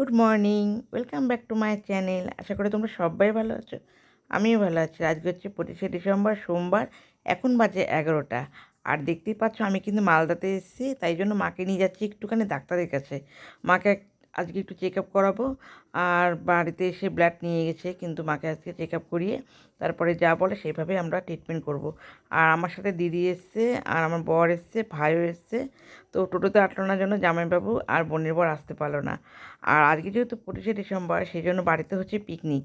Good morning welcome back to my channel আশা করি তোমরা সবাই ভালো আছো। আমিও ভালো আছি। আজকে হচ্ছে পঁচিশে ডিসেম্বর, সোমবার। এখন বাজে এগারোটা। আর দেখতেই পাচ্ছ, আমি কিন্তু মালদাতে এসেছি, তাই জন্য মাকে নিয়ে যাচ্ছি একটুখানি ডাক্তারের কাছে। মাকে আজকে একটু চেক আপ করাবো। আর বাড়িতে এসে ব্লাড নিয়ে গেছে, কিন্তু মাকে আজকে চেক আপ করিয়ে তারপরে যা বলে সেইভাবে আমরা ট্রিটমেন্ট করব। আর আমার সাথে দিদি এসছে, আর আমার বর এসছে, ভাইও এসছে। তো টোটোতে আটলো না জন্য জামাইবাবু আর বোনের বর আসতে পারল না। আর আজকে যেহেতু পঁচিশে ডিসেম্বর, সেই জন্য বাড়িতে হচ্ছে পিকনিক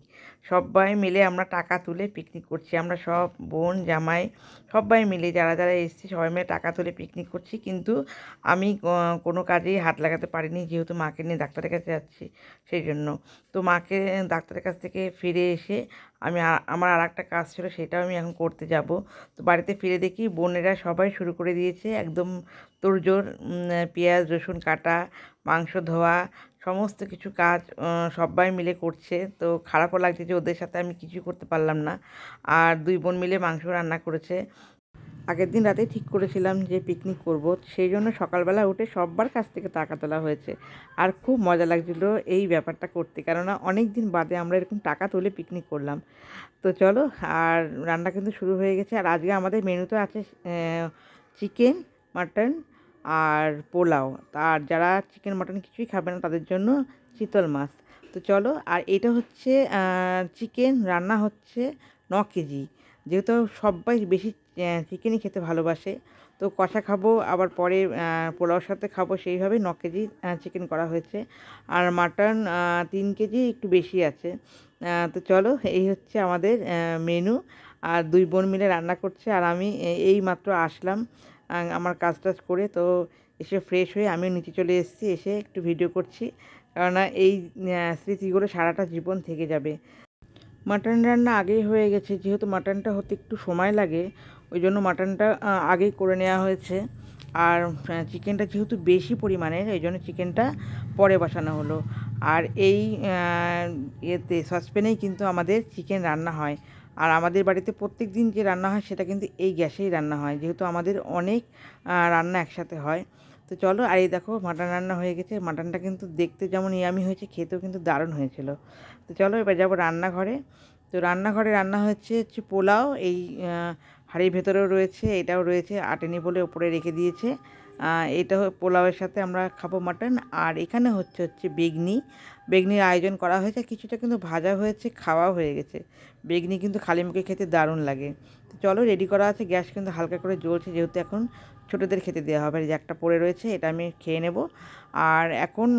সবাই মিলে আমরা টাকা তুলে পিকনিক করছি। আমরা সব বোন, জামাই সবাই মিলে যারা যারা এসেছি, সবাই মিলে টাকা তুলে পিকনিক করছি। কিন্তু আমি কোনো কাজেই হাত লাগাতে পারিনি, যেহেতু মাকে নিয়ে ডাক্তারের কাছে যাচ্ছি সেই জন্য। তো মাকে ডাক্তারের কাছ থেকে ফিরে এসে আমি আমার আর একটা কাজ ছিল, সেটাও আমি এখন করতে যাব। তো বাড়িতে ফিরে দেখি বোনেরা সবাই শুরু করে দিয়েছে, একদম তোরজোর পেঁয়াজ, রসুন কাটা, মাংস ধোয়া, সমস্ত কিছু কাজ সবাই মিলে করছে। তো খারাপও লাগছে যে ওদের সাথে আমি কিছু করতে পারলাম না। আর দুই বোন মিলে মাংস রান্না করেছে। আগের দিন রাতে ঠিক করেছিলাম যে পিকনিক করব। সেই জন্য সকালবেলা উঠে সব্বার কাছ থেকে টাকা তোলা হয়েছে। আর খুব মজা লাগছিল এই ব্যাপারটা করতে। কেননা অনেক দিন বাদে আমরা এরকম টাকা তুলে পিকনিক করলাম। তো চলো, আর রান্না কিন্তু শুরু হয়ে গেছে। আর আজকে আমাদের মেনুতে আছে চিকেন মাটন আর পোলাও। আর যারা চিকেন মাটন কিছুই খাবে না, তাদের জন্য চিতল মাছ। তো চলো, আর এটা হচ্ছে চিকেন রান্না হচ্ছে ন কেজি। যেহেতু সবাই বেশি চিকেনই খেতে ভালোবাসে। তো কষা খাব, আবার পরে পোলাওর সাথে খাব সেইভাবে ন কেজি চিকেন করা হয়েছে। আর মাটন তিন কেজি একটু বেশি আছে। তো চলো, এই হচ্ছে আমাদের মেনু আর দুই বোন মিলে রান্না করছে, আর আমি এই মাত্র আসলাম আমার কাজ টাজ করে। তো এসে ফ্রেশ হয়ে আমিও নিচে চলে এসেছি, এসে একটু ভিডিও করছি। কেননা এই স্মৃতিগুলো সারাটা জীবন থেকে যাবে। মাটন রান্না আগেই হয়ে গেছে, যেহেতু মাটনটা হতে একটু সময় লাগে, ওই জন্য মাটনটা আগেই করে নেওয়া হয়েছে। আর চিকেনটা যেহেতু বেশি পরিমাণের এই জন্য চিকেনটা পরে বসানো হলো। আর এই ইয়েতে, সসপ্যানেই কিন্তু আমাদের চিকেন রান্না হয়। আর আমাদের বাড়িতে প্রত্যেক দিন যে রান্না হয়, সেটা কিন্তু এই গ্যাসেই রান্না হয়। যেহেতু আমাদের অনেক রান্না একসাথে হয়। তো চলো, আর এই দেখো মাটন রান্না হয়ে গেছে। মাটনটা কিন্তু দেখতে যেমন ইয়ামি হয়েছে, খেতেও কিন্তু দারুণ হয়েছিল। তো চলো, এবার যাব রান্নাঘরে। তো রান্নাঘরে রান্না হচ্ছে হচ্ছে পোলাও, এই হাঁড়ির ভেতরেও রয়েছে, এটাও রয়েছে, আটেনি বলে ওপরে রেখে দিয়েছে। এটা পোলাওয়ের সাথে আমরা খাব মাটন। আর এখানে হচ্ছে হচ্ছে বেগনি। বেগনির আয়োজন করা হয়েছে, কিছুটা কিন্তু ভাজা হয়েছে, খাওয়াও হয়ে গেছে। বেগনি কিন্তু খালি মুখে খেতে দারুণ লাগে। তো চলো রেডি করা আছে, গ্যাস কিন্তু হালকা করে জ্বলছে যেহেতু এখন। ছোটোদের খেতে দেওয়া হবে। যে একটা পড়ে রয়েছে, এটা আমি খেয়ে নেব। আর এখন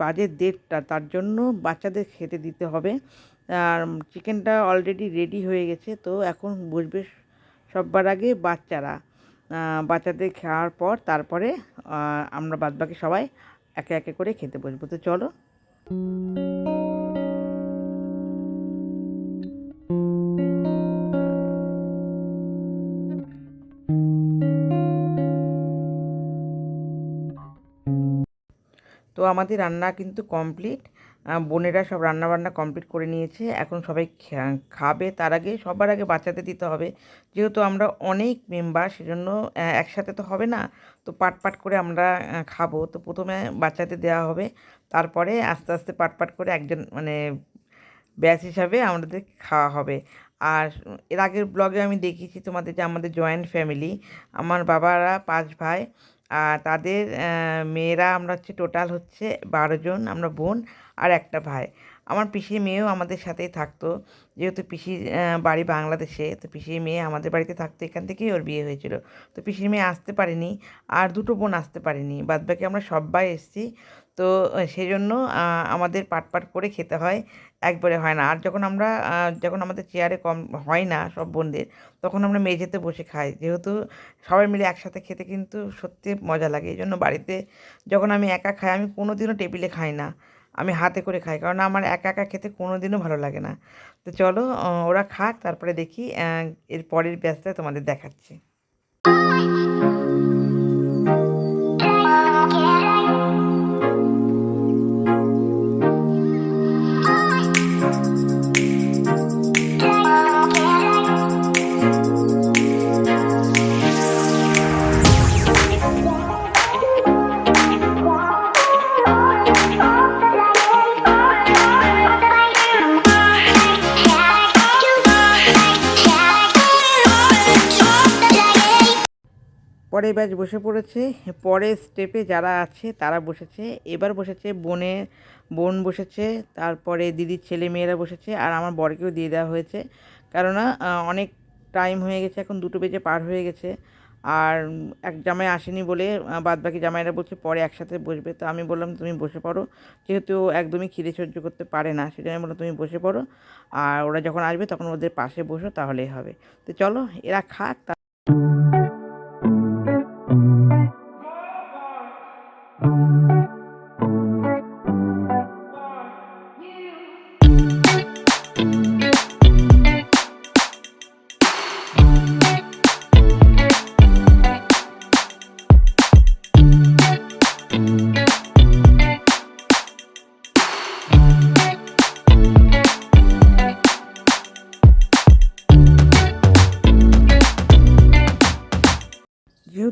বাজে দেড়টা, তার জন্য বাচ্চাদের খেতে দিতে হবে। আর চিকেনটা অলরেডি রেডি হয়ে গেছে, তো এখন বসবে সববার আগে বাচ্চারা। বাচ্চাদের খাওয়ার পর তারপরে আমরা বাদবাকি সবাই একে একে করে খেতে বসবো। তো চলো। তো আমাদের রান্না কিন্তু কমপ্লিট। বোনেরা সব রান্না বান্না কমপ্লিট করে নিয়েছে। এখন সবাই খাবে। তার আগে, সবার আগে বাচ্চাদের দিতে হবে। যেহেতু আমরা অনেক মেম্বার, সেজন্য একসাথে তো হবে না। তো পাট পাট করে আমরা খাব। তো প্রথমে বাচ্চাদের দেওয়া হবে। তারপরে আস্তে আস্তে পাট পাট করে একজন মানে ব্যাচ হিসাবে আমাদের খাওয়া হবে। আর এর আগের ব্লগে আমি দেখিয়েছি তোমাদের যে আমাদের জয়েন্ট ফ্যামিলি। আমার বাবারা পাঁচ ভাই। আর তাদের মেয়েরা আমরা হচ্ছে টোটাল হচ্ছে বারো জন আমরা বোন আর একটা ভাই। আমার পিসির মেয়েও আমাদের সাথেই থাকতো। যেহেতু পিসির বাড়ি বাংলাদেশে তো পিসির মেয়ে আমাদের বাড়িতে থাকতো এখান থেকেই ওর বিয়ে হয়েছিল। তো পিসির মেয়ে আসতে পারেনি আর দুটো বোন আসতে পারেনি। বাদবাকি আমরা সবাই এসেছি। তো আহ, সেই জন্য আমাদের পাট পাট করে খেতে হয়। একবারে হয় না। আর যখন আমরা যখন আমাদের চেয়ারে কম হয় না সব বোনদের, তখন আমরা মেঝেতে বসে খাই। যেহেতু সবাই মিলে একসাথে খেতে কিন্তু সত্যি মজা লাগে। এই জন্য বাড়িতে যখন আমি একা খাই, আমি কোনো দিনও টেবিলে খাই না। আমি হাতে করে খাই। কারণ আমার একা একা খেতে কোনো দিনও ভালো লাগে না। তো চলো ওরা খাক, তারপরে দেখি এর পরের ব্যাচটা তোমাদের দেখাচ্ছি। পরে ব্যাচ বসে পড়েছে। পরের স্টেপে যারা আছে, তারা বসেছে। এবার বসেছে বোনের বোন বসেছে, তারপরে দিদির ছেলে মেয়েরা বসেছে, আর আমার বরকেও দিয়ে দেওয়া হয়েছে। কেননা অনেক টাইম হয়ে গেছে, এখন দুটো বেজে পার হয়ে গেছে। আর এক জামাই আসেনি বলে বাদ বাকি জামাইরা বলছে পরে একসাথে বসবে। তো আমি বললাম, তুমি বসে পড়ো। যেহেতু একদমই খিদে সহ্য করতে পারে না, সেজন্য আমি বললাম, তুমি বসে পড়ো। আর ওরা যখন আসবে, তখন ওদের পাশে বসো, তাহলেই হবে। তো চলো, এরা খাক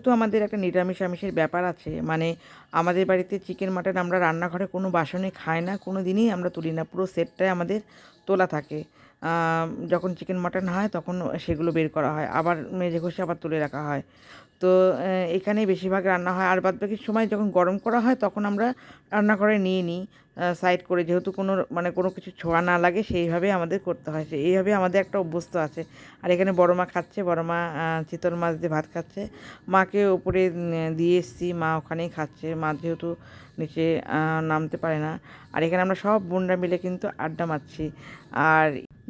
যেহেতু আমাদের একটা নিরামিষ আমিষের ব্যাপার আছে মানে আমাদের বাড়িতে চিকেন মাটন আমরা রান্নাঘরে কোনো বাসনে খাই না, কোনো দিনই আমরা তুলি না, পুরো সেটটাই আমাদের তোলা থাকে। যখন চিকেন মাটন হয় তখন সেগুলো বের করা হয়, আবার মেজে ঘষে আবার তুলে রাখা হয়। তো এখানে বেশিরভাগ রান্না হয়, আর বাদ বাকি সময় যখন গরম করা হয় তখন আমরা রান্নাঘরে নিয়ে নিই। সাইড করে যেহেতু কোনো মানে কোনো কিছু ছোঁয়া না লাগে, সেইভাবে আমাদের করতে হয়। এইভাবে আমাদের একটা অভ্যস্ত আছে। আর এখানে বড় মা খাচ্ছে, বড় মা চিতল মাছ দিয়ে ভাত খাচ্ছে। মাকে ওপরে দিয়ে এসেছি, মা ওখানেই খাচ্ছে। মা যেহেতু নিচে নামতে পারে না। আর এখানে আমরা সব বোনরা মিলে কিন্তু আড্ডা মারছি। আর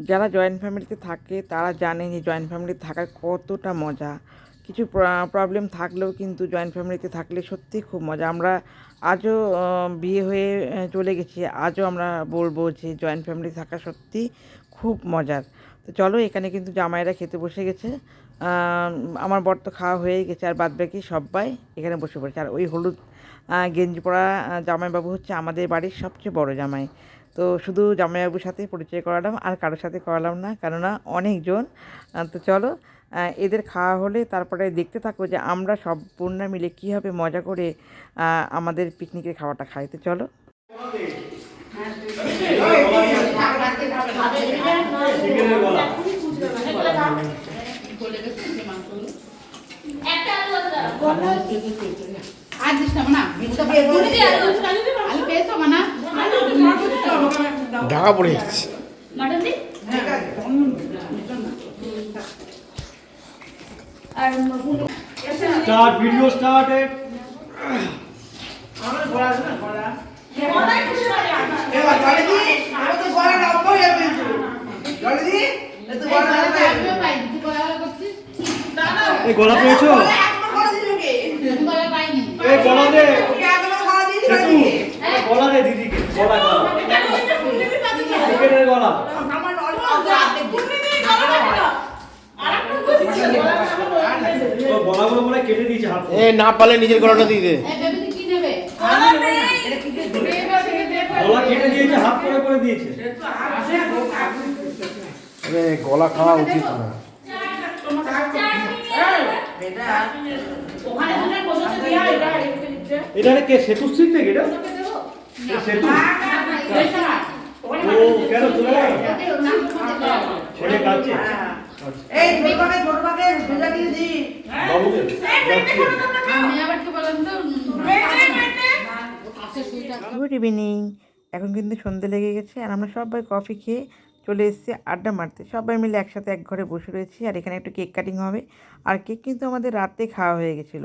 যারা জয়েন্ট ফ্যামিলিতে থাকে, তারা জানে যে জয়েন্ট ফ্যামিলিতে থাকার কতটা মজা। কিছু প্রবলেম থাকলেও কিন্তু জয়েন্ট ফ্যামিলিতে থাকলে সত্যিই খুব মজা। আমরা আজও বিয়ে হয়ে চলে গেছি, আজও আমরা বলব যে জয়েন্ট ফ্যামিলি থাকা সত্যি খুব মজার। তো চলো, এখানে কিন্তু জামাইরা খেতে বসে গেছে। আমার বর তো খাওয়া হয়ে গেছে, আর বাদ বাকি সবাই এখানে বসে পড়েছে। আর ওই হলুদ গেঞ্জি পরা জামাইবাবু হচ্ছে আমাদের বাড়ির সবচেয়ে বড় জামাই। তো শুধু জামাইবাবুর সাথে পরিচয় করালাম, আর কারোর সাথে করালাম না, কেননা অনেকজন। তো চলো এদের খাওয়া হলে তারপরে দেখতে থাকো যে আমরা সব বোনরা মিলে কীভাবে মজা করে আমাদের পিকনিকের খাওয়াটা খাই। তো চলো। মানা মানা ঢাকা পড়ে যাচ্ছে মাটন দি আর স্টার্ট ভিডিও পাই তুই গলা গলা করছিস এই গলা পেয়েছ গলা দে। গলা দে দিদিকে গলা গলা তো গলাগুলো মনে কেটে দিয়েছে হাত এ না পারলে নিজের গলাটা দিয়ে দে। কি নেবে? গলা কেটে দিয়েছে হাত করে করে দিয়েছে। আরে গলা খাওয়া উচিত না। এটা কে সেতু স্ট্রিট থেকে এটা? এটা সেতু। ও কেন চলে গেল? ছেলে কাছে বাবুকে আমি। আবার কি বললাম তো গুড ইভিনিং এখন কিন্তু সন্ধে লেগে গেছে আর আমরা সবাই কফি খেয়ে চলে এসেছি আড্ডা মারতে। সবাই মিলে একসাথে এক ঘরে বসে রয়েছি আর এখানে একটু কেক কাটিং হবে। আর কেক কিন্তু আমাদের রাতে খাওয়া হয়ে গেছিল।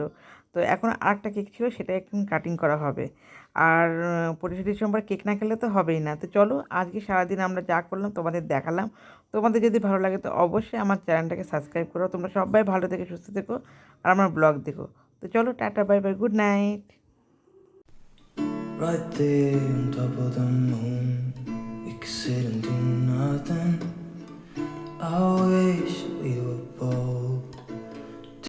তো এখন আরেকটা কেক ছিল সেটা এখন কাটিং করা হবে। আর পঁচিশে ডিসেম্বর কেক না খেলে তো হবেই না। তো চলো আজকে সারাদিন আমরা যা করলাম তোমাদের দেখালাম। তোমাদের যদি ভালো লাগে তো অবশ্যই আমার চ্যানেলটাকে সাবস্ক্রাইব করো। তোমরা সবাই ভালো থেকে সুস্থ থেকো আর আমার ব্লগ দেখো। তো চলো tata bye bye good night Right there on top of the moon, we could sit and do nothing. I wish we were both